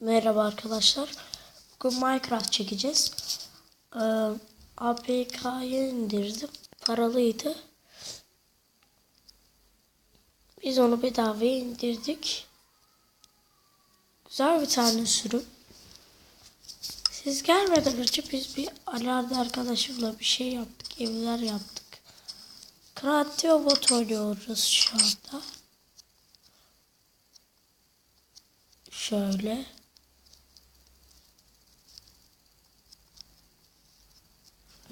Merhaba arkadaşlar. Bugün Minecraft çekeceğiz. Ee, APK'yı indirdim. Paralıydı. Biz onu bedavaya indirdik. Güzel bir tane sürüm. Siz gelmeden önce biz bir alardı arkadaşımla bir şey yaptık. Evler yaptık. Kreatif bot oynuyoruz şu anda. Şöyle.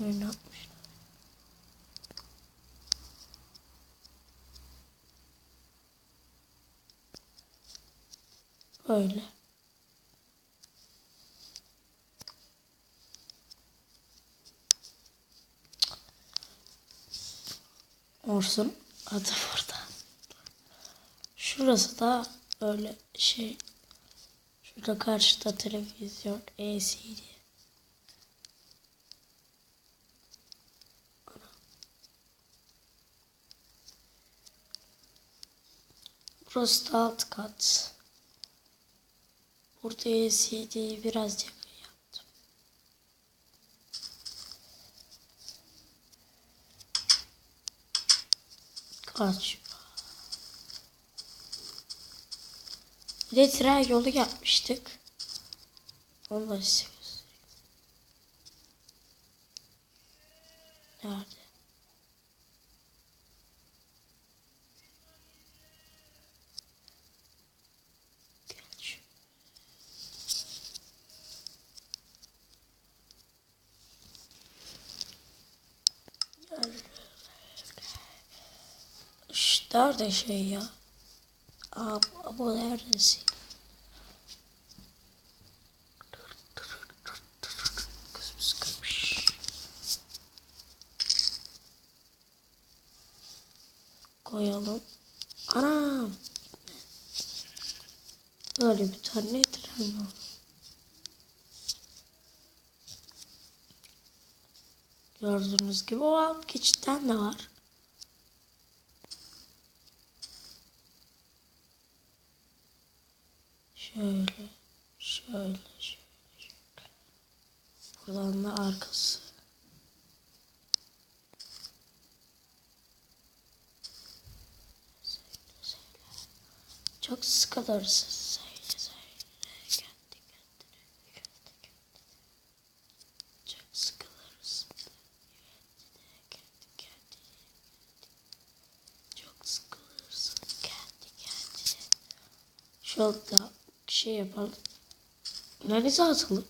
Öyle yapmışlar. Böyle. Orsun adı burada. Şurası da böyle şey. Şurada karşıda televizyon LCD. Burası da alt kat. Burada LCD'yi biraz yakın yaptım. Kaç. Bir de tren yolu yapmıştık. Onu da size göstereyim. Nerede? Gel şu- Şş, nerede şey ya? Bu- bu neredesin? Koyalım. Anam. Böyle bir tane tren var. Gördüğünüz gibi o geçitten de var. Şöyle, şöyle, şöyle. Buradan da arkası. Çok sıkılırsın. Söyle, söyle. Kendi kendine, kendi kendine. Çok sıkılırsın. Kendi kendine. Çok sıkılırsın. Kendi kendine. Şurada şey yapalım. Denize atalım.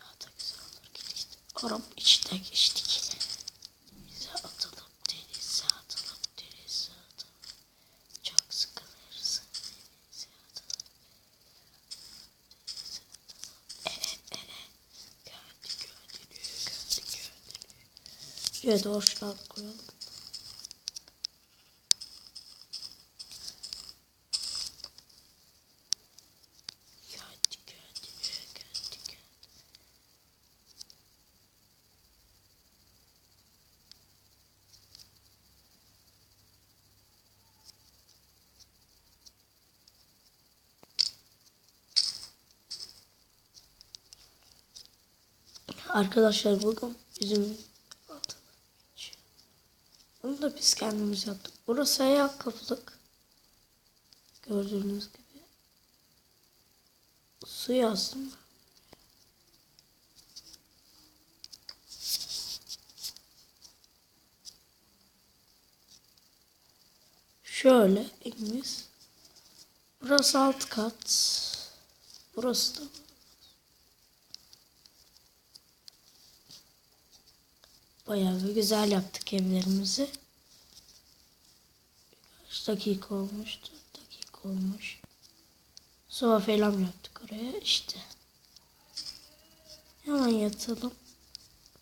Daha da güzel olur. Git git. Arap içinden geçtik. Denize atalım. Denize atalım. Denize atalım. Çok sıkılırsın. Denize atalım. Denize atalım. Evet evet. Kendi kendini. Kendi. Şuraya doğru şuna koyalım. Kendi kendine. Kendi kendine. Arkadaşlar bugün bizim bunu da biz kendimiz yaptık. Burası ayakkabılık. Gördüğünüz gibi. Su yazdım. Şöyle evimiz. Burası alt kat. Burası da Bayağı bir güzel yaptık evlerimizi. Kaç dakika olmuş? 4 dakika olmuş. Soba falan yaptık oraya işte. Hemen yatalım.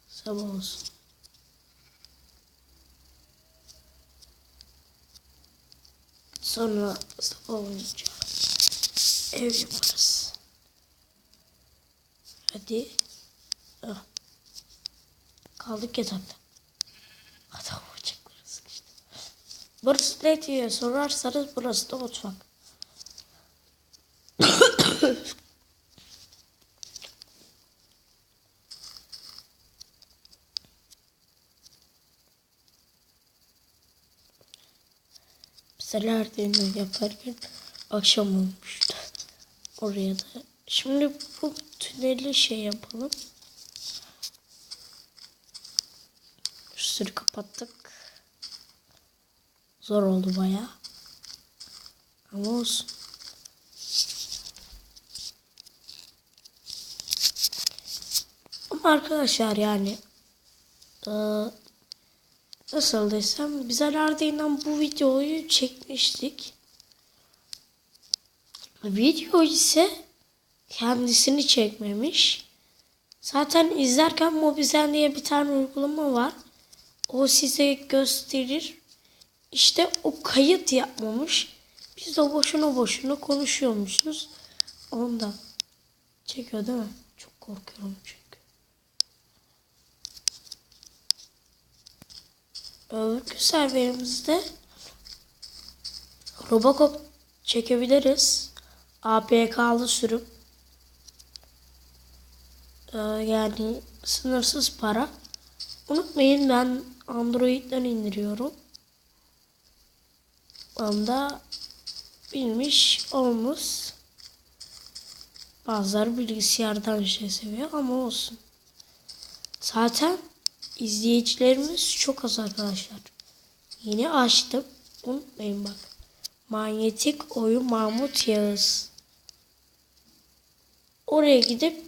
Sabah olsun. Sonra sabah olunca ev yaparız. Hadi. Ah. Kaldık yatakta. Adam bacakları sıkıştı. Burası ne diye sorarsanız burası da mutfak. Seler yemeği yaparken akşam olmuştu. Oraya da. Şimdi bu tüneli şey yapalım. Kapattık. Zor oldu baya. Ama olsun. Ama arkadaşlar yani nasıl desem biz Alardi'yle bu videoyu çekmiştik. Video ise kendisini çekmemiş. Zaten izlerken Mobizen diye bir tane uygulama var. O size gösterir. İşte o kayıt yapmamış. Biz de boşuna boşuna konuşuyormuşuz. Ondan. Çekiyor değil mi? Çok korkuyorum çünkü. Öbürkü serverimizde Robocop çekebiliriz. APK'lı sürüm. Ee, yani sınırsız para. Unutmayın ben Android'den indiriyorum. Onda bilmiş olmaz. Bazıları bilgisayardan şey seviyor ama olsun. Zaten izleyicilerimiz çok az arkadaşlar. Yeni açtım. Unutmayın bak. Manyetik Oyun Mahmut Yağız. Oraya gidip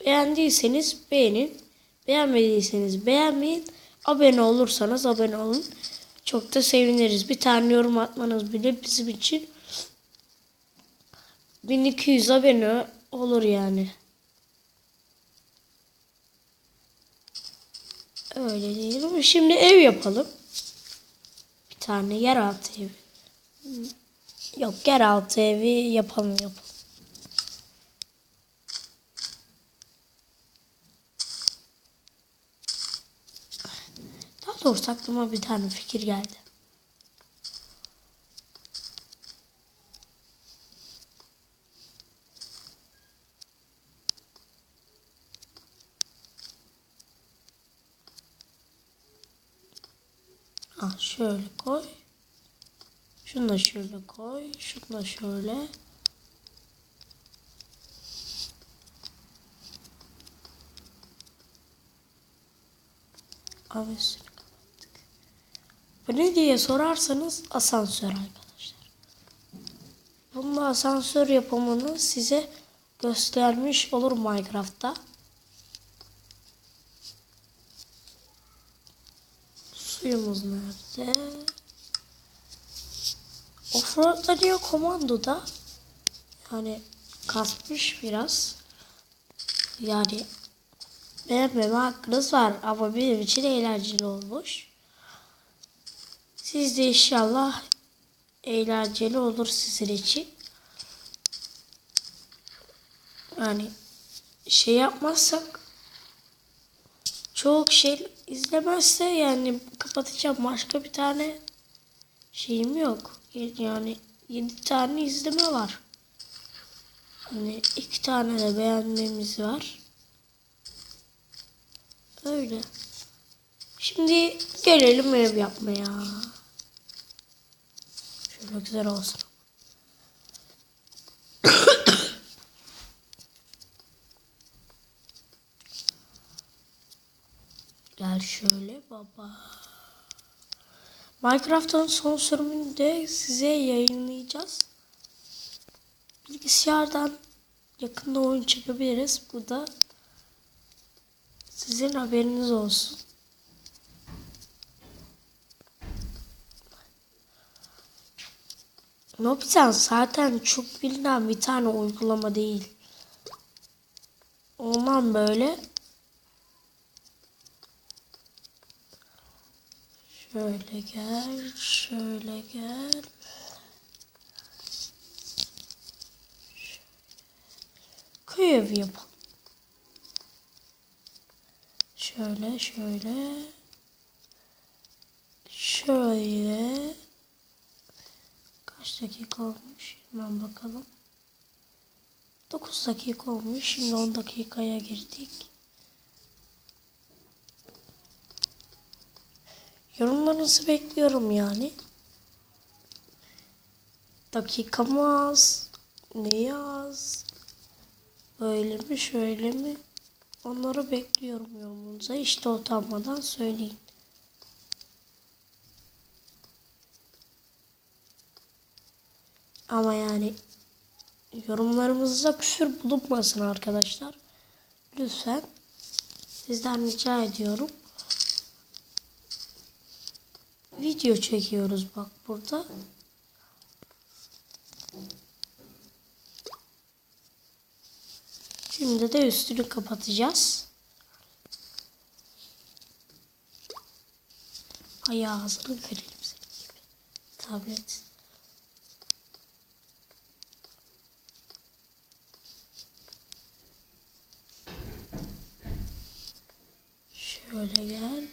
beğendiyseniz beğenin. Beğenmediyseniz beğenmeyin. Abone olursanız abone olun. Çok da seviniriz. Bir tane yorum atmanız bile bizim için 1200 abone olur yani. Öyle ama şimdi ev yapalım. Bir tane yeraltı evi. Yok yeraltı evi yapalım yapalım. Doğrusu aklıma bir tane fikir geldi. Ah şöyle koy. Şunu da şöyle koy. Şunu da şöyle. Abi ne diye sorarsanız asansör arkadaşlar. Bunda asansör yapımını size göstermiş olur Minecraft'ta. Suyumuz nerede? Offroad'da diyor komandoda. Yani kasmış biraz. Yani beğenmeme hakkınız var ama benim için eğlenceli olmuş. Siz de inşallah eğlenceli olur sizin için. Yani şey yapmazsak çok şey izlemezse yani kapatacağım başka bir tane şeyim yok. Yani 7 tane izleme var. Hani iki tane de beğenmemiz var. Öyle. Şimdi gelelim ev yapmaya. Şöyle güzel olsun. Gel şöyle baba. Minecraft'ın son sürümünü de size yayınlayacağız. Bilgisayardan yakında oyun çekebiliriz. Bu da sizin haberiniz olsun. Nopten zaten çok bilinen bir tane uygulama değil. Ondan böyle şöyle gel, şöyle gel. Köy evi yapalım. Şöyle şöyle. Kaç dakika olmuş? Hemen bakalım. 9 dakika olmuş. Şimdi 10 dakikaya girdik. Yorumlarınızı bekliyorum yani. Dakikamı az. Neyi az? Böyle mi şöyle mi? Onları bekliyorum yorumunuza. İşte utanmadan söyleyin. Ama yani yorumlarımızda küfür bulunmasın arkadaşlar. Lütfen sizden rica ediyorum. Video çekiyoruz bak burada. Şimdi de üstünü kapatacağız. Ay ağzını kırarım senin. Tablet. Şöyle gel.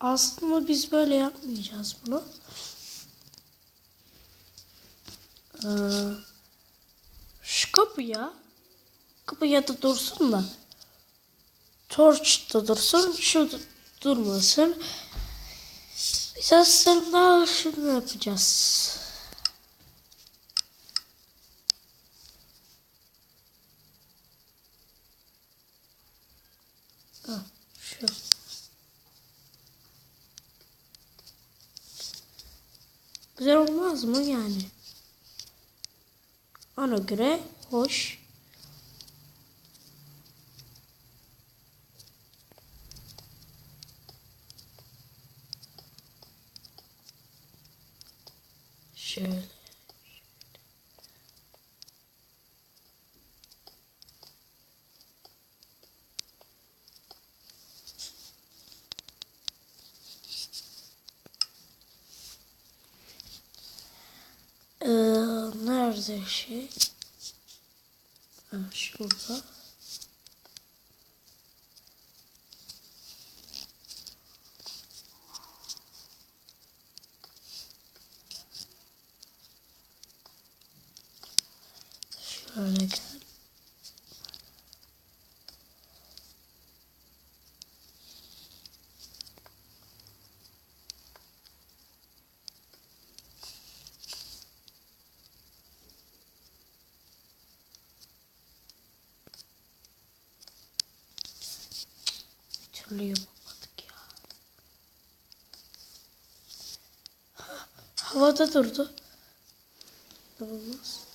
Aslında biz böyle yapmayacağız bunu. Ee, şu kapıya kapıya da dursun da torç da dursun şu durmasın. Biz aslında şunu yapacağız. Ha, şu. Güzel olmaz mı yani? Ona göre hoş. Şöyle. Ee, nerede şey? Ha, şurada. Şöyle gel. Bir türlü yapamadık ya. Havada durdu. Olmaz.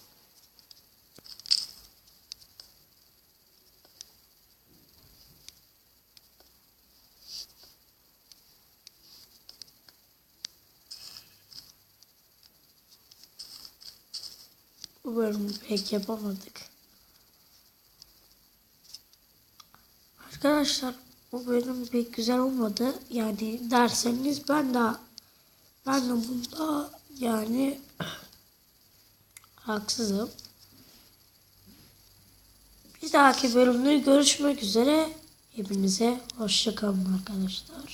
Bu bölümü pek yapamadık. Arkadaşlar bu bölüm pek güzel olmadı. Yani derseniz ben de ben de bunda yani haksızım. Bir dahaki bölümde görüşmek üzere. Hepinize hoşçakalın arkadaşlar.